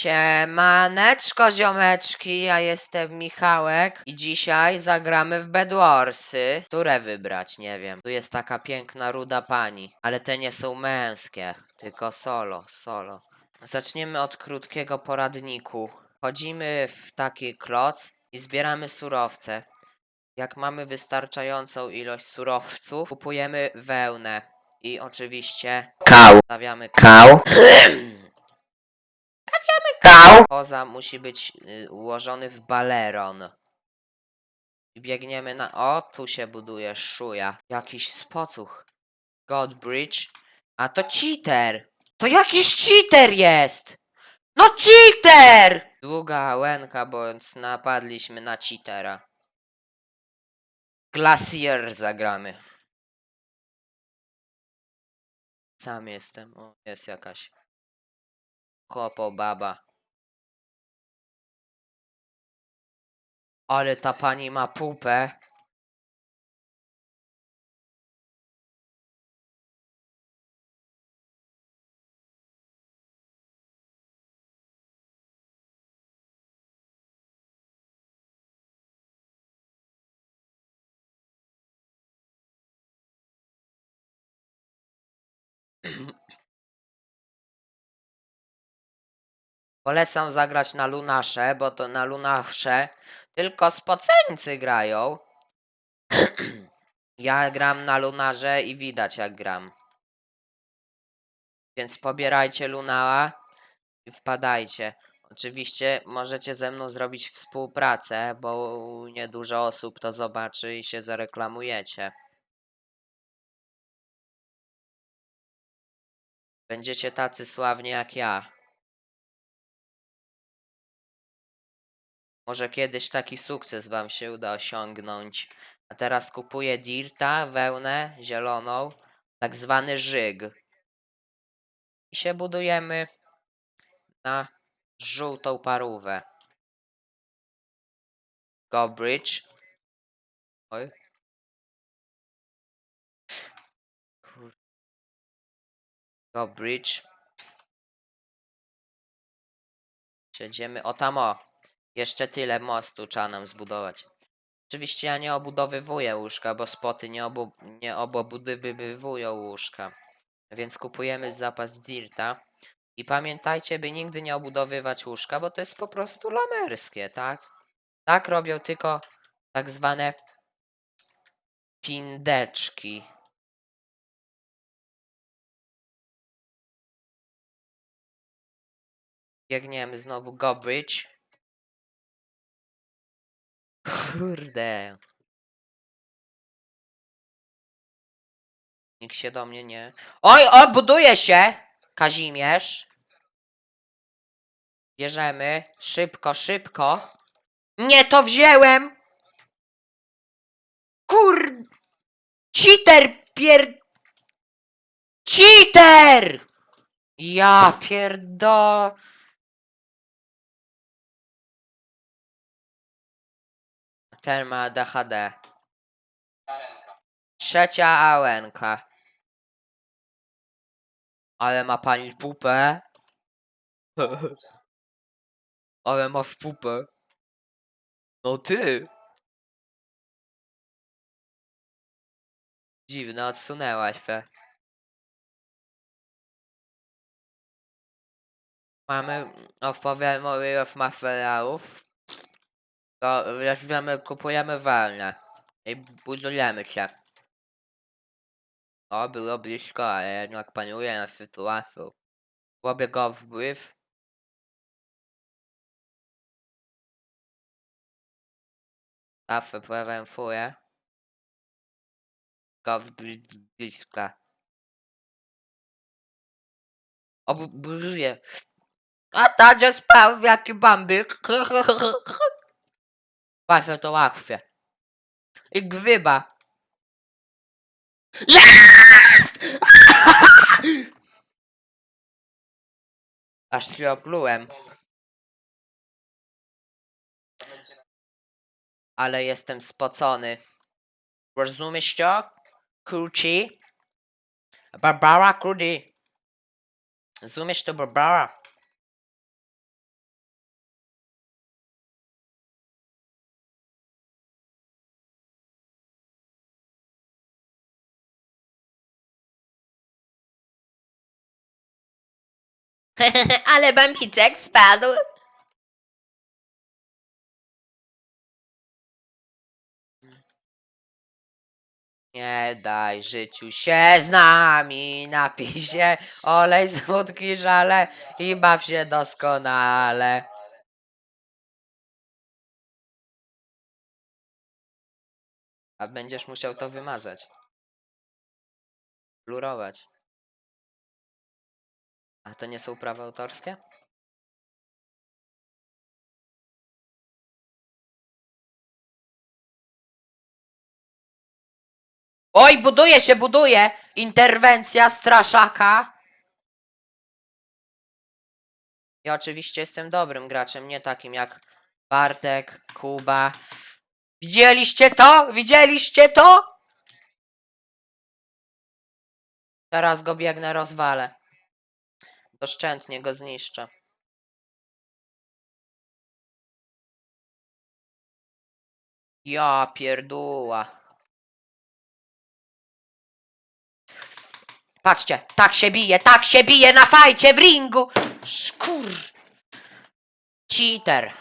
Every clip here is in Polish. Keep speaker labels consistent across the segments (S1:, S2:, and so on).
S1: Siemaneczko ziomeczki, ja jestem Michałek i dzisiaj zagramy w Bedwarsy. Które wybrać? Nie wiem. Tu jest taka piękna ruda pani, ale te nie są męskie, tylko solo, solo. Zaczniemy od krótkiego poradniku. Chodzimy w taki kloc i zbieramy surowce. Jak mamy wystarczającą ilość surowców, kupujemy wełnę i oczywiście kał. Stawiamy kał. Kał. Poza musi być y, ułożony w baleron. Biegniemy na... O, tu się buduje szuja. Jakiś spocuch. Godbridge. A to cheater! To jakiś cheater jest! No cheater! Długa łęka, bo napadliśmy na cheatera. Glacier zagramy. Sam jestem. O, jest jakaś. Kopo baba. Ale ta pani ma pupę. Polecam zagrać na Lunasze, bo to na Lunasze tylko spoceńcy grają. ja gram na Lunarze i widać jak gram. Więc pobierajcie Lunała i wpadajcie. Oczywiście możecie ze mną zrobić współpracę, bo niedużo osób to zobaczy i się zareklamujecie. Będziecie tacy sławni jak ja. Może kiedyś taki sukces wam się uda osiągnąć. A teraz kupuję dirta, wełnę zieloną, tak zwany żyg. I się budujemy na żółtą parówę. Go bridge. Oj. Kur... Go bridge. Siedzimy. O tam o. Jeszcze tyle mostu trzeba nam zbudować. Oczywiście ja nie obudowywuję łóżka, bo spoty nie, obu, nie obudowywują łóżka. Więc kupujemy zapas dirta. I pamiętajcie, by nigdy nie obudowywać łóżka, bo to jest po prostu lamerskie, tak? Tak robią tylko tak zwane pindeczki. Biegniemy znowu go bridge. Kurde. Nikt się do mnie nie... Oj, o, buduje się! Kazimierz. Bierzemy. Szybko, szybko. Nie, to wziąłem! Kur... Cheater pier... Cheater! Ja pierdo... Ten ma ADHD. Trzecia ałenka. Ale ma pani pupę. Ale masz pupę. No ty. Dziwne, odsunęłaś się. Mamy, opowiem o ilość materiałów. To weźmiemy, kupujemy walne. I budujemy się. O, było blisko, ale jednak panuję na sytuację. Robię go w brief. Zawsze prewentuję. Go bli- bliska. Obuduję. A Tadzia spał jaki bambik. Właśnie to łatwe. I gwyba. Jest! Aż się oplułem. Ale jestem spocony. Rozumiesz to? Kurci? Barbara Krudy. Rozumiesz to, Barbara? Ale bambiczek spadł. Nie daj życiu się z nami, napij się, olej wódki żale i baw się doskonale. A będziesz musiał to wymazać. Blurować. A to nie są prawa autorskie? Oj, buduje się, buduje! Interwencja straszaka! Ja oczywiście jestem dobrym graczem, nie takim jak Bartek, Kuba. Widzieliście to? Widzieliście to? Teraz go biegnę, rozwalę. Doszczętnie go zniszczę. Ja pierdóła. Patrzcie, tak się bije, tak się bije na fajcie w ringu! Szkur! Cheater.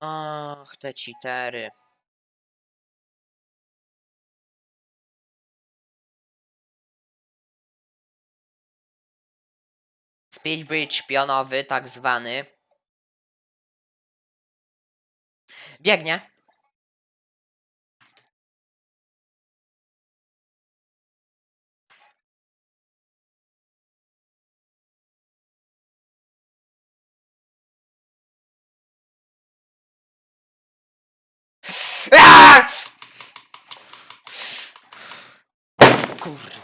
S1: Ach, te cheatery. Speed bridge pionowy, tak zwany. Biegnie. Aaa! Kurwa.